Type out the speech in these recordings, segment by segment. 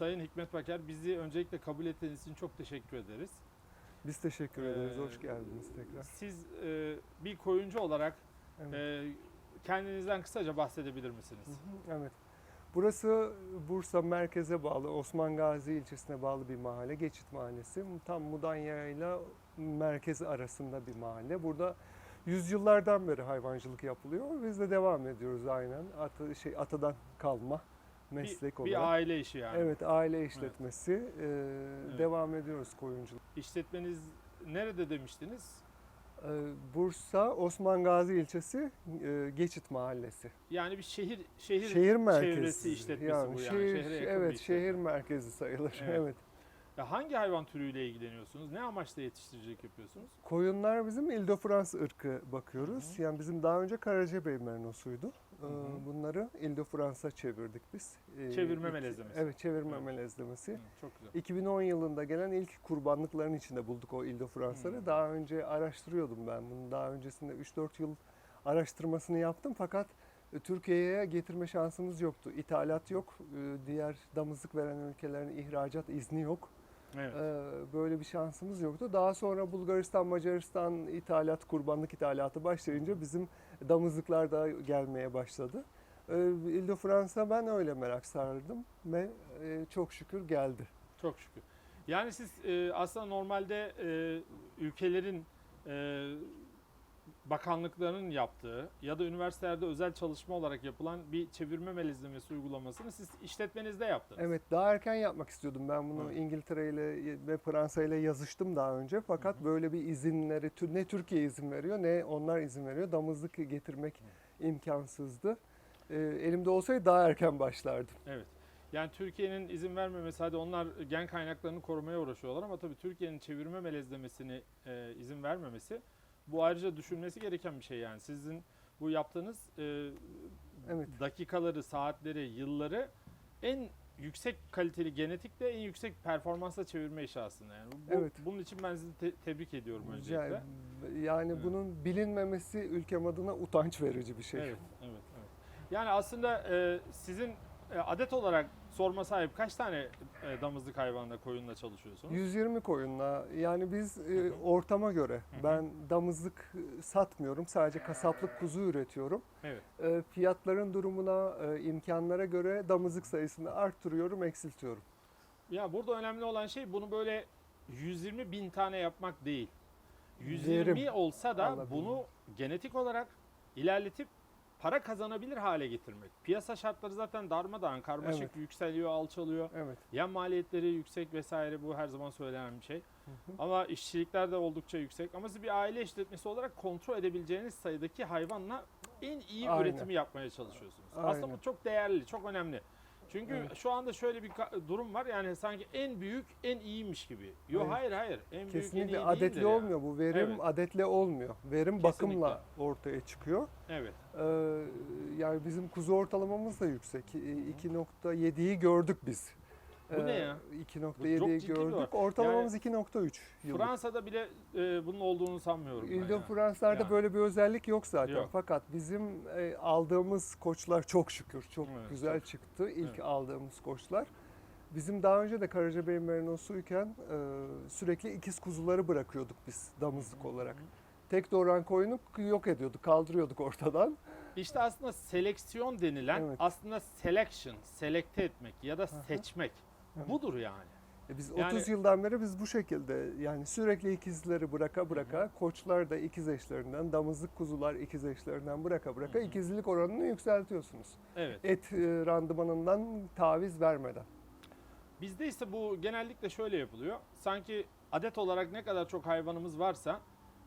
Sayın Hikmet Baker bizi öncelikle kabul ettiğiniz için çok teşekkür ederiz. Biz teşekkür ederiz. Ee, Hoş geldiniz tekrar. Siz e, bir koyuncu olarak Evet. e, kendinizden kısaca bahsedebilir misiniz? Hı hı, Evet. Burası Bursa merkeze bağlı, Osman Gazi ilçesine bağlı bir mahalle, Geçit Mahallesi. Tam Mudanya ile merkez arasında bir mahalle. Burada yüzyıllardan beri hayvancılık yapılıyor. Biz de devam ediyoruz aynen. Atı, şey, atadan kalma meslek bir, olarak. bir aile işi yani. Evet, aile işletmesi. Ee, Devam ediyoruz koyunculuk. İşletmeniz nerede demiştiniz? Ee, Bursa, Osman Gazi ilçesi, e, Geçit Mahallesi. Yani bir şehir şehir, Şehir merkezi. çevresi işletmesi bu yani. Şehir, Şehre yakın bir evet, şehir merkezi sayılır. Evet. Evet. Ya hangi hayvan türüyle ilgileniyorsunuz? Ne amaçla yetiştiricilik yapıyorsunuz? Koyunlar bizim Ile-de-France ırkı bakıyoruz. Hı Yani bizim daha önce Karacabey merinosuydu. Ee, Hı hı. Bunları Ile-de-France'a çevirdik biz. Ee, Çevirme ilk- melezlemesi. Evet, çevirme Evet. melezlemesi. Hı, çok güzel. 2010 yılında gelen ilk kurbanlıkların içinde bulduk o Ile-de-France'ları. Hı. Daha önce araştırıyordum ben bunu. Daha öncesinde 3-4 yıl araştırmasını yaptım fakat e, Türkiye'ye getirme şansımız yoktu. İthalat yok. Ee, Diğer damızlık veren ülkelerin ihracat izni yok. Evet. Ee, Böyle bir şansımız yoktu. Daha sonra Bulgaristan, Macaristan ithalat, kurbanlık ithalatı başlayınca bizim damızlıklar da gelmeye başladı. Ee, Ile Fransa ben öyle merak sardım ve e, çok şükür geldi. Çok şükür. Yani siz e, aslında normalde e, ülkelerin bakanlıklarının yaptığı ya da üniversitelerde özel çalışma olarak yapılan bir çevirme melezlemesi uygulamasını siz işletmenizde yaptınız. Evet daha erken yapmak istiyordum. Ben bunu Evet. İngiltere ile ve Fransa ile yazıştım daha önce. Fakat Hı hı. böyle bir izinleri ne Türkiye izin veriyor ne onlar izin veriyor. Damızlık getirmek imkansızdı. Ee, elimde olsaydı daha erken başlardım. Evet. Yani Türkiye'nin izin vermemesi hadi onlar gen kaynaklarını korumaya uğraşıyorlar ama tabii Türkiye'nin çevirme melezlemesini e, izin vermemesi bu ayrıca düşünmesi gereken bir şey yani. Sizin bu yaptığınız e, Evet. dakikaları, saatleri, yılları en yüksek kaliteli genetikle en yüksek performansla çevirme işi aslında yani. Bu, Evet. Bunun için ben sizi te- tebrik ediyorum Rica öncelikle. Yani Evet. bunun bilinmemesi ülkem adına utanç verici bir şey. Evet, evet, evet. Yani aslında e, sizin e, adet olarak sorma sahip kaç tane e, damızlık hayvanla koyunla çalışıyorsunuz? 120 koyunla yani biz e, ortama göre ben damızlık e, satmıyorum sadece kasaplık kuzu üretiyorum. Evet. E, fiyatların durumuna e, imkanlara göre damızlık sayısını arttırıyorum eksiltiyorum. Ya burada önemli olan şey bunu böyle 120 bin tane yapmak değil. 120 Verim olsa da alabilmek. bunu genetik olarak ilerletip para kazanabilir hale getirmek. Piyasa şartları zaten darmadağın, karmaşık, Evet. yükseliyor, alçalıyor. Evet. Yem maliyetleri yüksek vesaire bu her zaman söylenen bir şey. Hı hı. Ama işçilikler de oldukça yüksek. Ama siz bir aile işletmesi olarak kontrol edebileceğiniz sayıdaki hayvanla en iyi Aynen. üretimi yapmaya çalışıyorsunuz. Aynen. Aslında bu çok değerli, çok önemli. Çünkü Evet. şu anda şöyle bir durum var yani sanki en büyük en iyiymiş gibi. Yok Evet. hayır hayır. En büyük en iyi Kesinlikle adetli yani. olmuyor bu verim Evet. adetle olmuyor. Verim Kesinlikle. bakımla ortaya çıkıyor. Evet. Ee, yani bizim kuzu ortalamamız da yüksek. E, 2.7'yi gördük biz. Bu ne ya? Bu çok 2.7'yi ciddi bir oran. gördük. Ortalamamız 2.3 yıllık. Fransa'da bile e, bunun olduğunu sanmıyorum. İlde ya. Fransa'da Yani. böyle bir özellik yok zaten. Yok. Fakat bizim e, aldığımız koçlar çok şükür çok Evet, güzel çok çıktı. İlk Evet. aldığımız koçlar. Bizim daha önce de Karacabey merinosuyken e, sürekli ikiz kuzuları bırakıyorduk biz damızlık olarak. Tek doğuran koyunu yok ediyorduk, kaldırıyorduk ortadan. İşte aslında seleksiyon denilen Evet. aslında selection, selekte etmek ya da seçmek. Evet. Budur yani. E biz Yani- 30 yıldan beri biz bu şekilde yani sürekli ikizleri bıraka bıraka koçlar da ikiz eşlerinden, damızlık kuzular ikiz eşlerinden bıraka bıraka Hı hı. ikizlilik oranını yükseltiyorsunuz. Evet. Et e, randımanından taviz vermeden. Bizde ise bu genellikle şöyle yapılıyor. Sanki adet olarak ne kadar çok hayvanımız varsa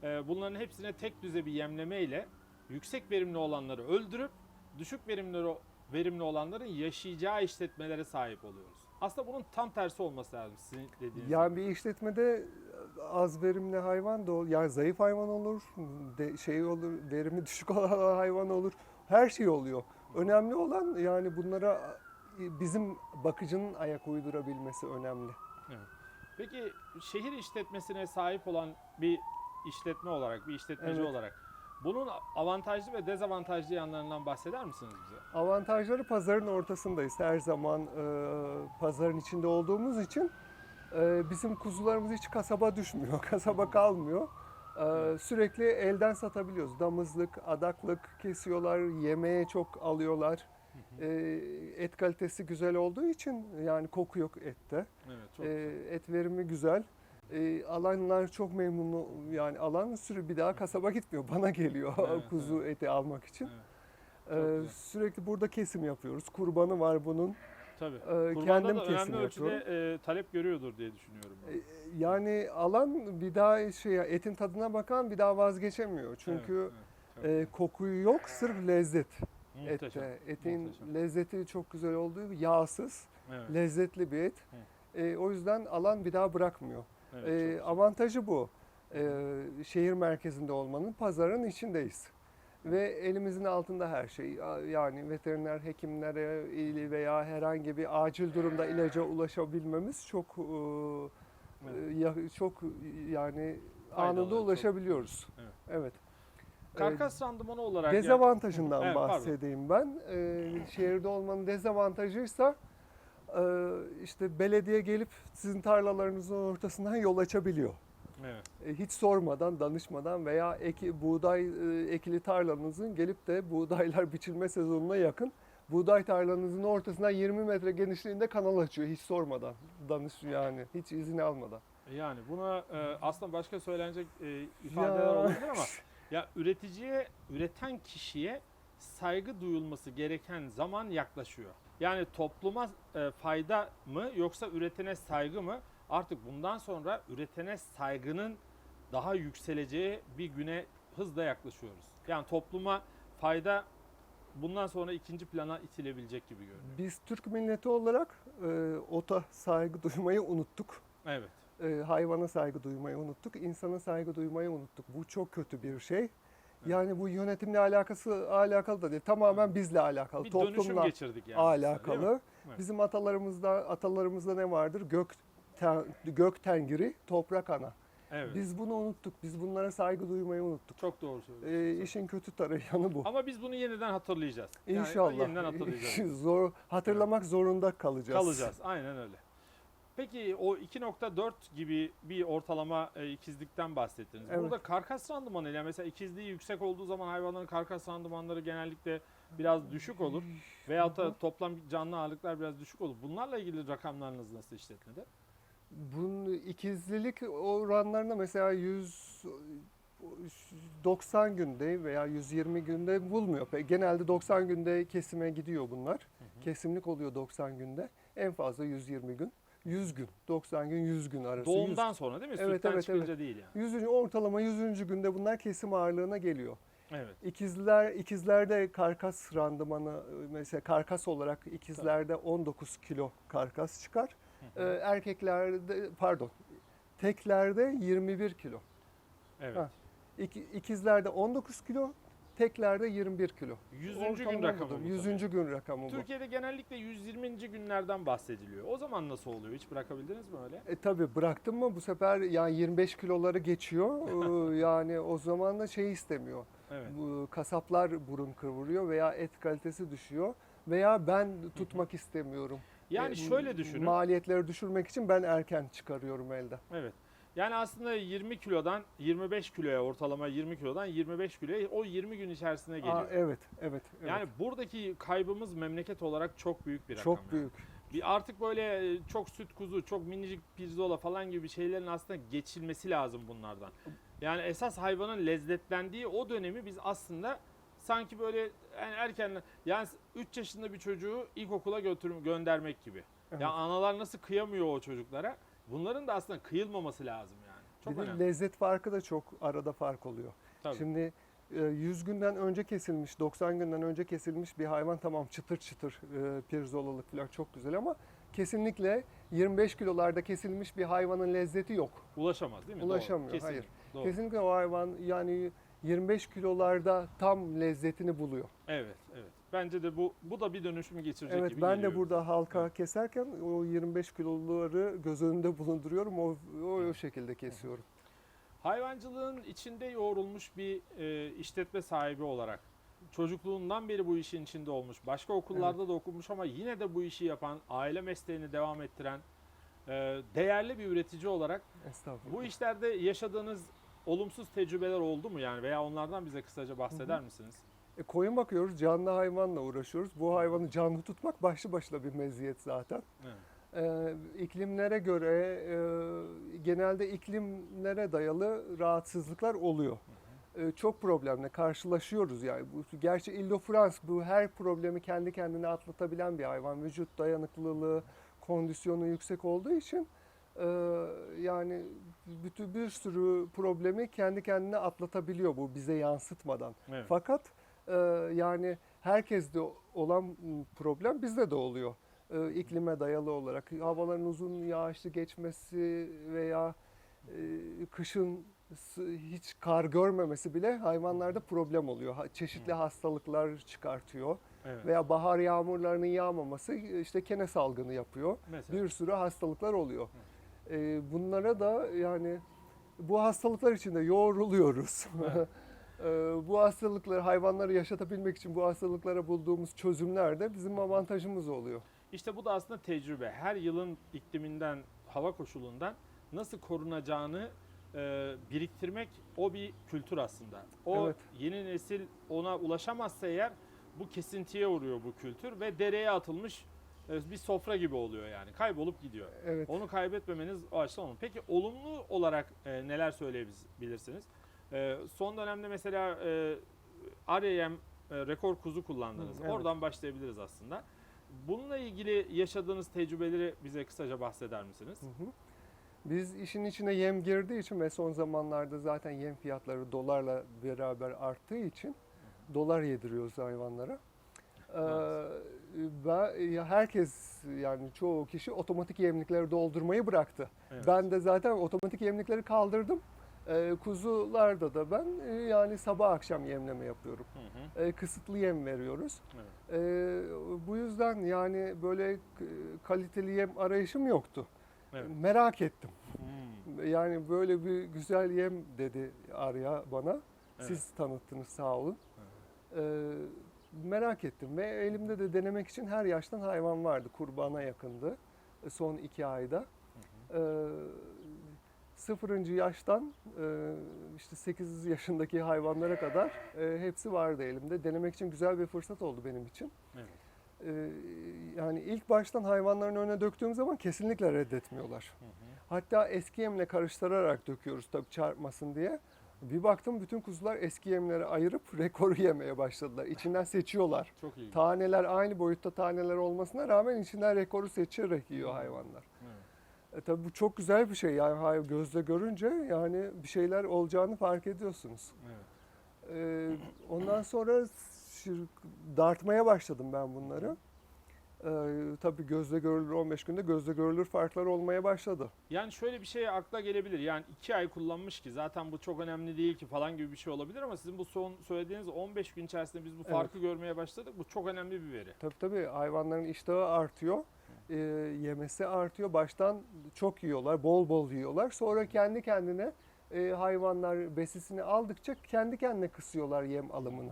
e, bunların hepsine tek düze bir yemleme ile yüksek verimli olanları öldürüp düşük verimli verimli olanların yaşayacağı işletmelere sahip oluyoruz. Aslında bunun tam tersi olması lazım sizin dediğiniz. Yani bir işletmede az verimli hayvan da olur. Yani zayıf hayvan olur, de, şey olur, verimi düşük olan hayvan olur. Her şey oluyor. Önemli olan yani bunlara e, bizim bakıcının ayak uydurabilmesi önemli. Peki şehir işletmesine sahip olan bir işletme olarak, bir işletmeci Evet. olarak Bunun avantajlı ve dezavantajlı yanlarından bahseder misiniz bize? Avantajları pazarın ortasındayız. Her zaman e, pazarın içinde olduğumuz için e, bizim kuzularımız hiç kasaba düşmüyor, kasaba kalmıyor. E, sürekli elden satabiliyoruz. Damızlık, adaklık kesiyorlar, yemeğe çok alıyorlar. E, et kalitesi güzel olduğu için yani koku yok ette. Evet, çok E, et verimi güzel. E, alanlar çok memnun yani alan sürü bir daha kasaba gitmiyor bana geliyor Evet, kuzu eti almak için. Evet. Ee, sürekli burada kesim yapıyoruz. Kurbanı var bunun. Tabii. Ee, Kurbanda kendim da kesim önemli ölçüde yapıyorum. e, talep görüyordur diye düşünüyorum. ben. Ee, Yani alan bir daha şey etin tadına bakan bir daha vazgeçemiyor. Çünkü Evet, evet, e, kokuyu yok, sırf lezzet muhteşem. ette. Etin muhteşem. lezzeti çok güzel olduğu yağsız, Evet, lezzetli bir et. E, o yüzden alan bir daha bırakmıyor. Evet, E, çok avantajı bu. E, şehir merkezinde olmanın, pazarın içindeyiz. Ve elimizin altında her şey. Yani veteriner hekimlere veya herhangi bir acil durumda ilaca ulaşabilmemiz çok e, Evet. çok yani Faydalı, anında çok- ulaşabiliyoruz. Evet. Evet. Karkas randımanı olarak yani- Dezavantajından Evet, pardon. bahsedeyim ben. Ee, şehirde olmanın dezavantajıysa işte belediye gelip sizin tarlalarınızın ortasından yol açabiliyor. Evet. E, hiç sormadan, danışmadan veya eki, buğday e, ekili tarlanızın gelip de buğdaylar biçilme sezonuna yakın buğday tarlanızın ortasından 20 metre genişliğinde kanal açıyor hiç sormadan. Danış yani hiç izin almadan. Yani buna e, aslında başka söylenecek e, ifadeler Ya. olabilir ama ya üreticiye, üreten kişiye saygı duyulması gereken zaman yaklaşıyor. Yani topluma e, fayda mı yoksa üretene saygı mı? Artık bundan sonra üretene saygının daha yükseleceği bir güne hızla yaklaşıyoruz. Yani topluma fayda bundan sonra ikinci plana itilebilecek gibi görünüyor. Biz Türk milleti olarak e, ota saygı duymayı unuttuk. Evet. e, hayvana saygı duymayı unuttuk, insana saygı duymayı unuttuk. Bu çok kötü bir şey. Yani bu yönetimle alakası alakalı da değil. Tamamen bizle alakalı, Bir dönüşüm toplumla geçirdik yani. aslında, alakalı. Evet. Bizim atalarımızda atalarımızda ne vardır? Gök ten, gök tengiri, toprak ana. Evet. Biz bunu unuttuk. Biz bunlara saygı duymayı unuttuk. Çok doğru söylüyorsunuz. E, işin kötü tarafı yanı bu. Ama biz bunu yeniden hatırlayacağız. Yani İnşallah. yeniden hatırlayacağız. Zor hatırlamak zorunda kalacağız. Kalacağız. Aynen öyle. Peki o 2.4 gibi bir ortalama e, ikizlikten bahsettiniz. Evet. Burada karkas randımanı ile mesela ikizliği yüksek olduğu zaman hayvanların karkas randımanları genellikle biraz düşük olur. Veyahut da toplam canlı ağırlıklar biraz düşük olur. Bunlarla ilgili rakamlarınız nasıl işletmede? Bunun ikizlilik oranlarında mesela 100 90 günde veya 120 günde bulmuyor. Genelde 90 günde kesime gidiyor bunlar. Kesimlik oluyor 90 günde. En fazla 120 gün. 100 gün. 90 gün 100 gün arası. 100 Doğumdan sonra değil mi? Evet, Sütten evet, çıkınca değil yani. 100. ortalama 100. günde bunlar kesim ağırlığına geliyor. Evet. İkizler ikizlerde karkas randımanı mesela karkas olarak ikizlerde 19 kilo karkas çıkar. Ee, erkeklerde pardon teklerde 21 kilo. Evet. Ha, İki, ikizlerde 19 kilo, teklerde 21 kilo. 100. Ortalama gün rakamı bu 100. tabii. gün rakamı bu. Türkiye'de genellikle 120. günlerden bahsediliyor. O zaman nasıl oluyor? Hiç bırakabildiniz mi öyle? E tabi bıraktım mı bu sefer yani 25 kiloları geçiyor. Ee, yani o zaman da şey istemiyor. Evet. Bu kasaplar burun kıvırıyor veya et kalitesi düşüyor veya ben tutmak istemiyorum. Yani E, şöyle düşünün. Maliyetleri düşürmek için ben erken çıkarıyorum elden. Evet. Yani aslında 20 kilodan 25 kiloya ortalama 20 kilodan 25 kiloya o 20 gün içerisine geliyor. Aa, evet, evet, evet. Yani buradaki kaybımız memleket olarak çok büyük bir rakam. çok yani. büyük. Bir artık böyle e, çok süt kuzu, çok minicik pirzola falan gibi şeylerin aslında geçilmesi lazım bunlardan. Yani esas hayvanın lezzetlendiği o dönemi biz aslında sanki böyle yani erken yani 3 yaşında bir çocuğu ilkokula götür göndermek gibi. Evet. Ya analar nasıl kıyamıyor o çocuklara? Bunların da aslında kıyılmaması lazım yani. Çok bir de önemli. lezzet farkı da çok arada fark oluyor. Tabii. Şimdi e, 100 günden önce kesilmiş, 90 günden önce kesilmiş bir hayvan tamam çıtır çıtır e, pirzolalık falan çok güzel ama kesinlikle 25 kilolarda kesilmiş bir hayvanın lezzeti yok. Ulaşamaz değil mi? Ulaşamıyor, Doğru. Kesin. hayır. Doğru. Kesinlikle o hayvan yani 25 kilolarda tam lezzetini buluyor. Evet, evet. Bence de bu bu da bir dönüşümü geçirecek Evet gibi ben geliyor de burada halka Evet. keserken o 25 kiloları göz önünde bulunduruyorum. O, o, o şekilde kesiyorum. Hayvancılığın içinde yoğrulmuş bir e, işletme sahibi olarak çocukluğundan beri bu işin içinde olmuş, başka okullarda da okumuş ama yine de bu işi yapan, aile mesleğini devam ettiren e, değerli bir üretici olarak bu işlerde yaşadığınız olumsuz tecrübeler oldu mu yani veya onlardan bize kısaca bahseder misiniz? E, koyun bakıyoruz, canlı hayvanla uğraşıyoruz. Bu hayvanı canlı tutmak başlı başına bir meziyet zaten. Evet. Ee, iklimlere göre e, genelde iklimlere dayalı rahatsızlıklar oluyor. Ee, çok problemle karşılaşıyoruz yani. Bu, gerçi Ile-de-France bu her problemi kendi kendine atlatabilen bir hayvan. Vücut dayanıklılığı, kondisyonu yüksek olduğu için e, yani bütün bir sürü problemi kendi kendine atlatabiliyor bu bize yansıtmadan. Evet. Fakat e, yani herkeste olan problem bizde de oluyor. E, iklime dayalı olarak havaların uzun yağışlı geçmesi veya e, kışın hiç kar görmemesi bile hayvanlarda problem oluyor. Çeşitli hastalıklar çıkartıyor Evet. veya bahar yağmurlarının yağmaması işte kene salgını yapıyor. Mesela. Bir sürü hastalıklar oluyor. E, bunlara da yani bu hastalıklar içinde yoğruluyoruz. Evet. E, bu hastalıkları hayvanları yaşatabilmek için bu hastalıklara bulduğumuz çözümler de bizim avantajımız oluyor. İşte bu da aslında tecrübe. Her yılın ikliminden, hava koşulundan nasıl korunacağını e, biriktirmek o bir kültür aslında. O Evet. yeni nesil ona ulaşamazsa eğer bu kesintiye uğruyor bu kültür ve dereye atılmış e, bir sofra gibi oluyor yani. Kaybolup gidiyor. Evet. Onu kaybetmemeniz o açıdan olmalı. Peki olumlu olarak e, neler söyleyebilirsiniz? E, son dönemde mesela e, RAM e, rekor kuzu kullandınız. Hı, evet. Oradan başlayabiliriz aslında. Bununla ilgili yaşadığınız tecrübeleri bize kısaca bahseder misiniz? Hı hı. Biz işin içine yem girdiği için ve son zamanlarda zaten yem fiyatları dolarla beraber arttığı için dolar yediriyoruz hayvanlara. Ee, herkes yani çoğu kişi otomatik yemlikleri doldurmayı bıraktı. Evet. Ben de zaten otomatik yemlikleri kaldırdım. Ee, kuzularda da ben e, yani sabah akşam yemleme yapıyorum. Hı hı. Ee, kısıtlı yem veriyoruz. Evet. Ee, bu yüzden yani böyle k- kaliteli yem arayışım yoktu. Evet. Merak ettim. Hmm. Yani böyle bir güzel yem dedi Arya bana. Evet. Siz tanıttınız sağ olun. Ee, merak ettim ve elimde de denemek için her yaştan hayvan vardı. Kurbana yakındı e, son iki ayda. Ee, sıfırıncı yaştan e, işte 8 yaşındaki hayvanlara kadar e, hepsi vardı elimde. Denemek için güzel bir fırsat oldu benim için. Evet. Ee, yani ilk baştan hayvanların önüne döktüğüm zaman kesinlikle reddetmiyorlar. Hı hı. Hatta eski yemle karıştırarak döküyoruz tabii çarpmasın diye. Bir baktım bütün kuzular eski yemleri ayırıp rekoru yemeye başladılar. İçinden seçiyorlar. Çok iyi. Taneler aynı boyutta taneler olmasına rağmen içinden rekoru seçerek yiyor hayvanlar. Evet. E tabii bu çok güzel bir şey yani hay- gözle görünce yani bir şeyler olacağını fark ediyorsunuz. Evet. Ee, ondan sonra dartmaya başladım ben bunları. Ee, tabii gözle görülür 15 günde gözle görülür farklar olmaya başladı. Yani şöyle bir şey akla gelebilir. Yani iki ay kullanmış ki zaten bu çok önemli değil ki falan gibi bir şey olabilir ama sizin bu son söylediğiniz 15 gün içerisinde biz bu Evet. farkı görmeye başladık. Bu çok önemli bir veri. Tabii tabii hayvanların iştahı artıyor. Ee, yemesi artıyor. Baştan çok yiyorlar, bol bol yiyorlar. Sonra kendi kendine e, hayvanlar besisini aldıkça kendi kendine kısıyorlar yem alımını.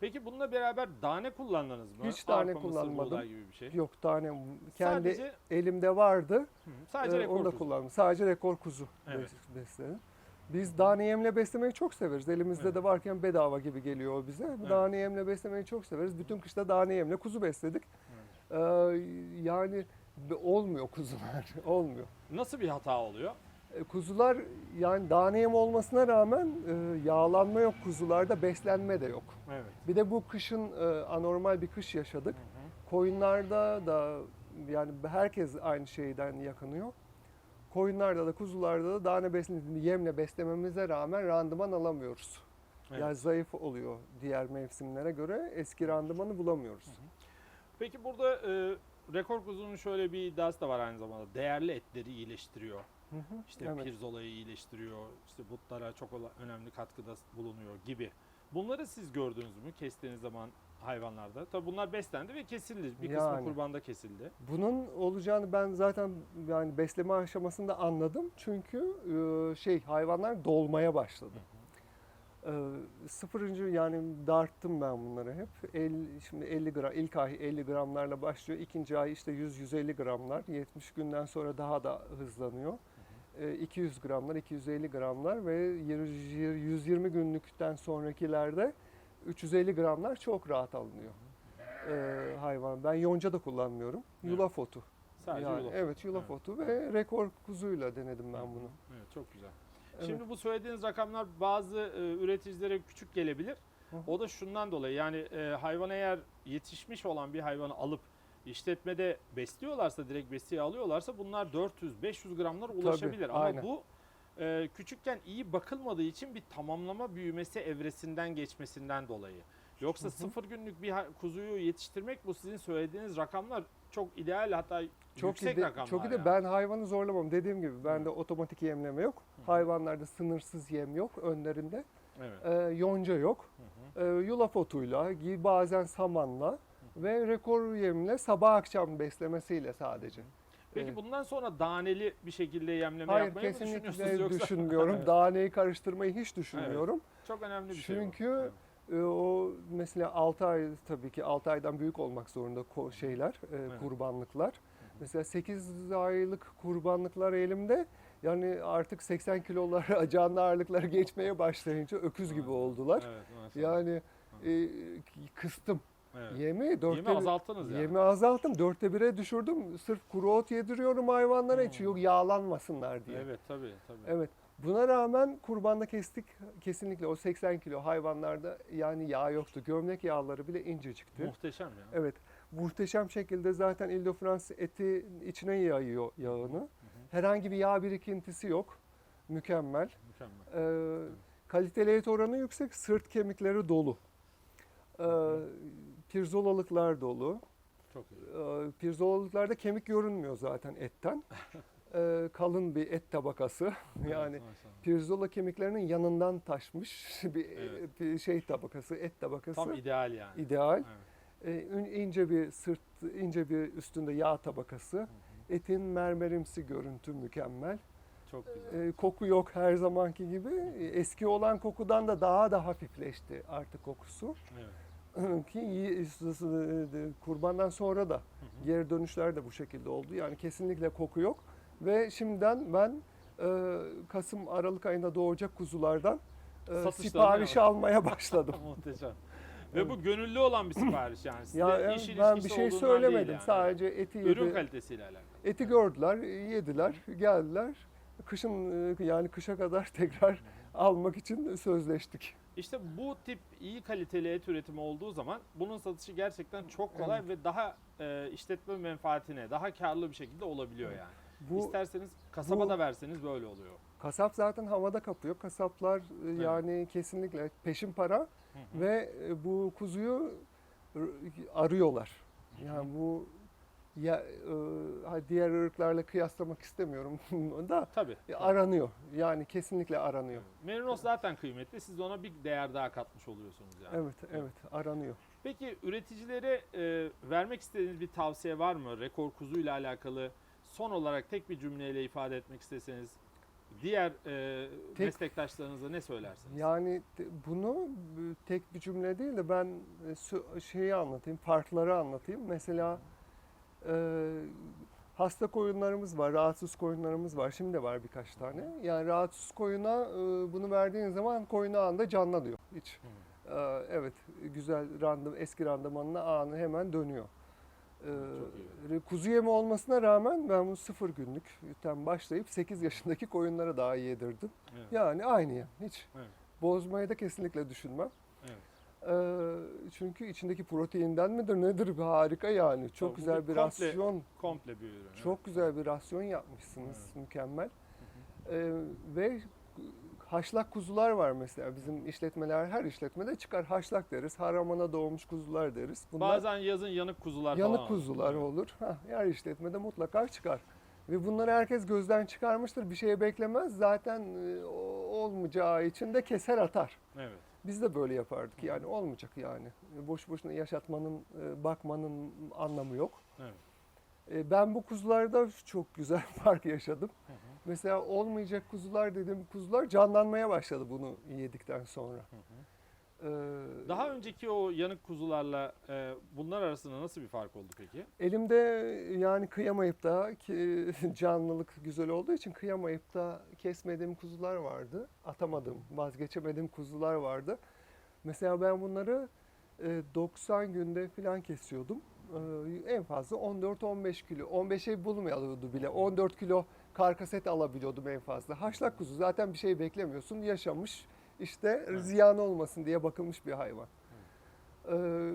Peki bununla beraber tane kullandınız mı? Hiç tane Arpa, mısır, kullanmadım. buğday gibi bir şey. Yok tane kendi Sadece, elimde vardı. Hı, sadece Ee, rekor onu da kuzu. kullandım. Sadece rekor kuzu Evet. bes- besledim. Biz dane yemle beslemeyi çok severiz. Elimizde Evet. de varken bedava gibi geliyor bize. Dane yemle beslemeyi çok severiz. Bütün kışta dane yemle kuzu besledik. Ee, yani olmuyor kuzular. olmuyor. Nasıl bir hata oluyor? E, Kuzular yani dane yem olmasına rağmen e, yağlanma yok kuzularda, beslenme de yok. Evet. Bir de bu kışın e, anormal bir kış yaşadık. Koyunlarda da yani herkes aynı şeyden yakınıyor. Koyunlarda da kuzularda da dane beslendiğinde yemle beslememize rağmen randıman alamıyoruz. Evet. Yani zayıf oluyor diğer mevsimlere göre eski randımanı bulamıyoruz. Peki burada e, rekor kuzunun şöyle bir iddiası da var aynı zamanda. Değerli etleri iyileştiriyor. Hı hı, İşte evet. pirzolayı iyileştiriyor. İşte butlara çok önemli katkıda bulunuyor gibi. Bunları siz gördünüz mü kestiğiniz zaman hayvanlarda? Tabii bunlar beslendi ve kesildi. Bir kısmı Yani. kurbanda kesildi. Bunun olacağını ben zaten yani besleme aşamasında anladım. Çünkü şey hayvanlar dolmaya başladı. E, sıfırıncı yani darttım ben bunları hep. 50, şimdi 50 gram, ilk ay 50 gramlarla başlıyor. ikinci ay işte 100-150 gramlar. 70 günden sonra daha da hızlanıyor. E, 200 gramlar, 250 gramlar ve 120 günlükten sonrakilerde 350 gramlar çok rahat alınıyor. E, hayvan. Ben yonca da kullanmıyorum. Evet. Yulaf otu. Sadece Yani, yulaf. Evet yulaf Evet. otu ve rekor kuzuyla denedim ben bunu. Evet çok güzel. Evet. Şimdi bu söylediğiniz rakamlar bazı e, üreticilere küçük gelebilir. Hı. O da şundan dolayı yani e, hayvan eğer yetişmiş olan bir hayvanı alıp işletmede besliyorlarsa direkt besiye alıyorlarsa bunlar 400-500 gramlar ulaşabilir. Ama aynen. bu e, küçükken iyi bakılmadığı için bir tamamlama büyümesi evresinden geçmesinden dolayı. Yoksa Hı hı. sıfır günlük bir kuzuyu yetiştirmek bu sizin söylediğiniz rakamlar çok ideal hatta Çok yüksek iyi de, rakamlar. çok yani. ben hayvanı zorlamam. Dediğim gibi bende otomatik yemleme yok. Hı. Hayvanlarda sınırsız yem yok önlerinde. Evet. Ee, yonca yok. Hı hı. Ee, yulaf otuyla, bazen samanla ve rekor yemle sabah akşam beslemesiyle sadece. Peki Evet. bundan sonra daneli bir şekilde yemleme Hayır yapmayı mı kesinlikle düşünüyorsunuz yoksa? düşünmüyorum. Evet. Daneyi karıştırmayı hiç düşünmüyorum. Çok önemli bir şey bu. Çünkü Evet. Ee, o mesela 6 ay tabii ki 6 aydan büyük olmak zorunda şeyler, e, Evet. kurbanlıklar. Mesela 8 aylık kurbanlıklar elimde. Yani artık 80 kilolar canlı ağırlıkları geçmeye başlayınca öküz gibi oldular. Evet. Yani e, kıstım evet. yemi. Dörtte Yemi azalttınız yani. Yemi azalttım. Dörtte bire düşürdüm. Sırf kuru ot yediriyorum hayvanlara Hmm. hiç yok yağlanmasınlar diye. Evet tabii tabii. Evet. Buna rağmen kurbanda kestik kesinlikle o 80 kilo hayvanlarda yani yağ yoktu. Gömlek yağları bile incecikti. Muhteşem ya. Evet. Muhteşem şekilde zaten Ile de France eti içine yayıyor yağını. Herhangi bir yağ birikintisi yok. Mükemmel. Mükemmel. Ee, kaliteli et oranı yüksek. Sırt kemikleri dolu. Ee, pirzolalıklar dolu. Çok iyi. Ee, pirzolalıklarda kemik görünmüyor zaten etten. Ee, kalın bir et tabakası. yani Evet, pirzola kemiklerinin yanından taşmış bir, Evet. bir şey tabakası, et tabakası. Tam ideal yani. ideal. Evet. Ün- ince bir sırt, ince bir üstünde yağ tabakası. Hı. Etin mermerimsi görüntü mükemmel. Çok güzel. Ee, koku yok her zamanki gibi. Ee, Eski olan kokudan da daha da hafifleşti artık kokusu. Evet. Ki iyi- kurbandan sonra da Hı hı. geri dönüşler de bu şekilde oldu. Yani kesinlikle koku yok. Ve şimdiden ben e, Kasım Aralık ayında doğacak kuzulardan e, sipariş almaya başladım. Muhteşem. Ve bu gönüllü olan bir sipariş yani. Sizde ya iş evet, ben bir şey söylemedim. değil yani. Sadece eti Ürün kalitesiyle alakalı. Eti gördüler, yediler, geldiler. Kışın e, yani kışa kadar tekrar almak için sözleştik. İşte bu tip iyi kaliteli et üretimi olduğu zaman bunun satışı gerçekten çok kolay ve daha e, işletme menfaatine, daha karlı bir şekilde olabiliyor yani. Bu İsterseniz kasaba bu- da verseniz böyle oluyor. kasap zaten havada kapıyor. Kasaplar e, yani kesinlikle peşin para Hı hı. ve e, bu kuzuyu arıyorlar. Yani bu ya e, diğer ırklarla kıyaslamak istemiyorum da Tabii. e, aranıyor. Yani kesinlikle aranıyor. Merinos zaten kıymetli. Siz de ona bir değer daha katmış oluyorsunuz yani. Evet, evet aranıyor. Peki üreticilere e, vermek istediğiniz bir tavsiye var mı? Rekor kuzuyla alakalı son olarak tek bir cümleyle ifade etmek isteseniz diğer e, Tek- meslektaşlarınıza ne söylersiniz? Yani bunu tek bir cümle değil de ben e, şeyi anlatayım, farkları anlatayım. Mesela e, hasta koyunlarımız var, rahatsız koyunlarımız var. Şimdi de var birkaç tane. Yani rahatsız koyuna e, bunu verdiğin zaman koyunu anında canlanıyor. Hiç. Hı. e, evet, güzel randım, eski randımanına anı hemen dönüyor. E, iyi. kuzu yemi olmasına rağmen ben bu sıfır günlükten başlayıp 8 yaşındaki koyunlara daha yedirdim. Evet. Yani aynı yem. Hiç Evet. bozmayı da kesinlikle düşünmem. Evet. Ee, çünkü içindeki proteinden midir nedir harika yani. Çok Tabii, güzel bir komple- rasyon, Komple bir ürün. evet. çok güzel bir rasyon yapmışsınız. Mükemmel. Ee, ve haşlak kuzular var mesela bizim işletmeler her işletmede çıkar haşlak deriz. Haramana doğmuş kuzular deriz. Bunlar Bazen yazın yanık kuzular yanık falan kuzular Evet. olur. Hah, her işletmede mutlaka çıkar. Ve bunları herkes gözden çıkarmıştır. Bir şeye beklemez. Zaten e, olmayacağı için de keser atar. Evet. Biz de böyle yapardık yani olmayacak yani. Boş boşuna yaşatmanın, e, bakmanın anlamı yok. Evet. E, Ben bu kuzularda çok güzel fark yaşadım. Hı hı. Mesela olmayacak kuzular dediğim kuzular canlanmaya başladı bunu yedikten sonra. Hı hı. Ee, Daha önceki o yanık kuzularla e, bunlar arasında nasıl bir fark oldu peki? Elimde yani kıyamayıp da ki canlılık güzel olduğu için kıyamayıp da kesmediğim kuzular vardı. Atamadığım, vazgeçemediğim kuzular vardı. Mesela ben bunları e, 90 günde falan kesiyordum. E, En fazla 14-15 kilo. 15'e bulmuyordu bile. 14 kilo karkaset alabiliyordum en fazla. Haşlak kuzu zaten bir şey beklemiyorsun. Yaşamış işte Evet. ziyan olmasın diye bakılmış bir hayvan. Ee,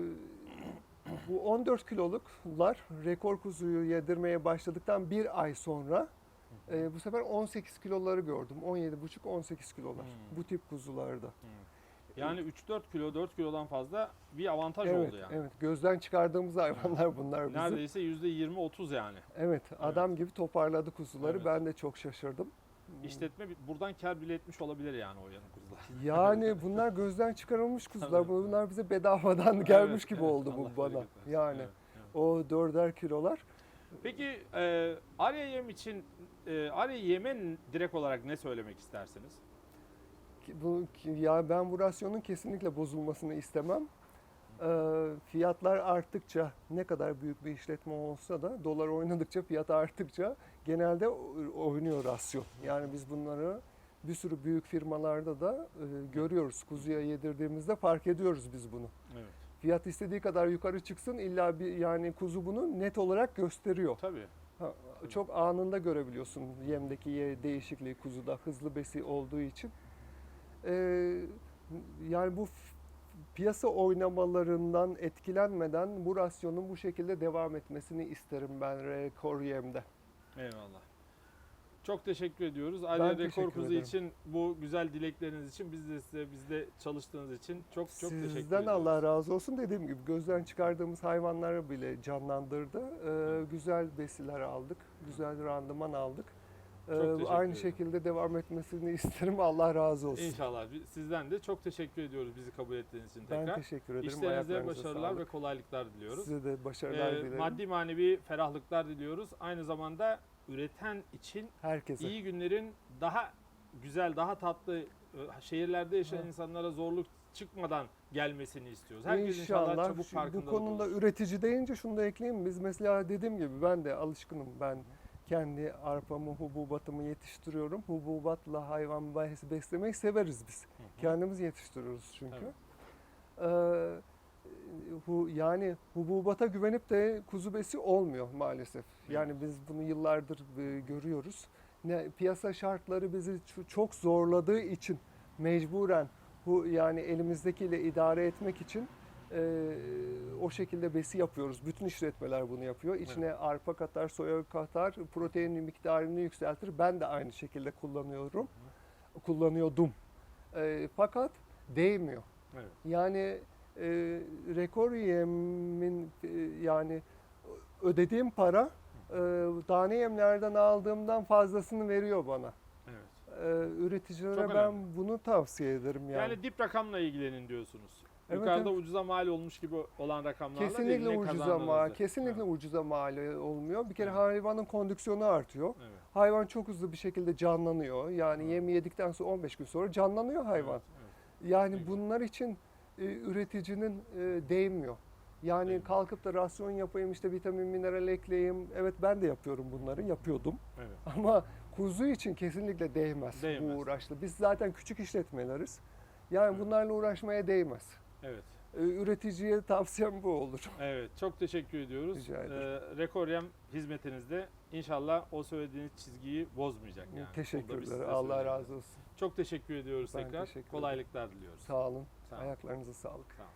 bu 14 kiloluklar rekor kuzuyu yedirmeye başladıktan bir ay sonra e, bu sefer 18 kiloları gördüm. 17,5-18 kilolar Hmm. bu tip kuzularda. Yani 3-4 kilo 4 kilodan fazla bir avantaj Evet, oldu yani. evet. Gözden çıkardığımız hayvanlar bunlar bizim. Neredeyse %20-30 yani. Evet, adam gibi toparladı kuzuları. Evet. Ben de çok şaşırdım. İşletme bi- buradan kar bile etmiş olabilir yani o yanık kuzular. Yani bunlar gözden çıkarılmış kuzular. Bunlar bize bedavadan gelmiş Evet, gibi evet, oldu bu bana. bereket. Yani Evet, evet. o dörder kilolar. Peki e, Arya yem için e, Arya yeme direkt olarak ne söylemek istersiniz? Bu, ya ben bu rasyonun kesinlikle bozulmasını istemem. Ee, fiyatlar arttıkça ne kadar büyük bir işletme olsa da dolar oynadıkça fiyat arttıkça genelde oynuyor rasyon. Yani biz bunları bir sürü büyük firmalarda da e, görüyoruz. Kuzuya yedirdiğimizde fark ediyoruz biz bunu. Evet. Fiyat istediği kadar yukarı çıksın illa bir yani kuzu bunu net olarak gösteriyor. Tabii. Ha, çok anında görebiliyorsun yemdeki ye- değişikliği kuzuda hızlı besi olduğu için. Ee, yani bu piyasa oynamalarından etkilenmeden bu rasyonun bu şekilde devam etmesini isterim ben rekor yemde. Eyvallah. Çok teşekkür ediyoruz. Arya Rekor teşekkür Kuzu için bu güzel dilekleriniz için biz de size bizde çalıştığınız için çok çok teşekkür Sizden ediyoruz. Allah razı olsun dediğim gibi gözden çıkardığımız hayvanları bile canlandırdı. Ee, güzel besiler aldık, güzel randıman aldık. Ee, Çok teşekkür aynı şekilde devam etmesini isterim. Allah razı olsun. İnşallah. Sizden de çok teşekkür ediyoruz bizi kabul ettiğiniz için Ben tekrar. teşekkür ederim. Ayaklarınıza başarılar sağlık. ve kolaylıklar diliyoruz. Size de başarılar Ee, dilerim. maddi manevi ferahlıklar diliyoruz. Aynı zamanda üreten için Herkese. iyi günlerin daha güzel, daha tatlı e, şehirlerde yaşayan Evet. insanlara zorluk çıkmadan gelmesini istiyoruz. Herkes inşallah, İnşallah çabuk şu- bu farkındalık konuda olur. üretici deyince şunu da ekleyeyim. Biz mesela dediğim gibi ben de alışkınım. Ben kendi arpamı, hububatımı yetiştiriyorum. Hububatla hayvan bes- beslemeyi severiz biz. Hı hı. Kendimiz yetiştiriyoruz çünkü. Tabii. Ee, hu, yani hububata güvenip de kuzu besi olmuyor maalesef. Yani biz bunu yıllardır e, görüyoruz. Ne piyasa şartları bizi ço- çok zorladığı için mecburen bu yani elimizdekiyle idare etmek için e, o şekilde besi yapıyoruz. Bütün işletmeler bunu yapıyor. İçine arpa katar, soya katar, protein miktarını yükseltir. Ben de aynı şekilde kullanıyorum. Kullanıyordum. E, fakat değmiyor. Evet. Yani e, rekor yemin e, yani ödediğim para e, tane yemlerden aldığımdan fazlasını veriyor bana. Evet. E, üreticilere Çok ben önemli. bunu tavsiye ederim yani. Yani dip rakamla ilgilenin diyorsunuz. Evet, Yukarıda evet. ucuza mal olmuş gibi olan rakamlarla değil, kesinlikle ucuza mal, kesinlikle Evet. ucuza mal olmuyor. Bir kere Evet. hayvanın kondisyonu artıyor. Evet. Hayvan çok hızlı bir şekilde canlanıyor. Yani Evet. yemi yedikten sonra 15 gün sonra canlanıyor hayvan. Evet, evet. Yani güzel. bunlar için e, üreticinin e, değmiyor. Yani Değmiyor. kalkıp da rasyon yapayım işte vitamin mineral ekleyeyim. Evet ben de yapıyorum bunları yapıyordum. Evet. Ama kuzu için kesinlikle değmez, Değmez. bu uğraşla. Biz zaten küçük işletmeleriz. Yani Evet. bunlarla uğraşmaya değmez. Evet. E, üreticiye tavsiyem bu olur. Evet. Çok teşekkür ediyoruz. Rica ederim. Ee, Rekoryem hizmetinizde inşallah o söylediğiniz çizgiyi bozmayacak yani. Teşekkürler. Allah razı olsun. Çok teşekkür ediyoruz Ben tekrar. teşekkür. Kolaylıklar diliyoruz. Sağ olun. Sağ olun. Ayaklarınıza sağlık. Sağ olun.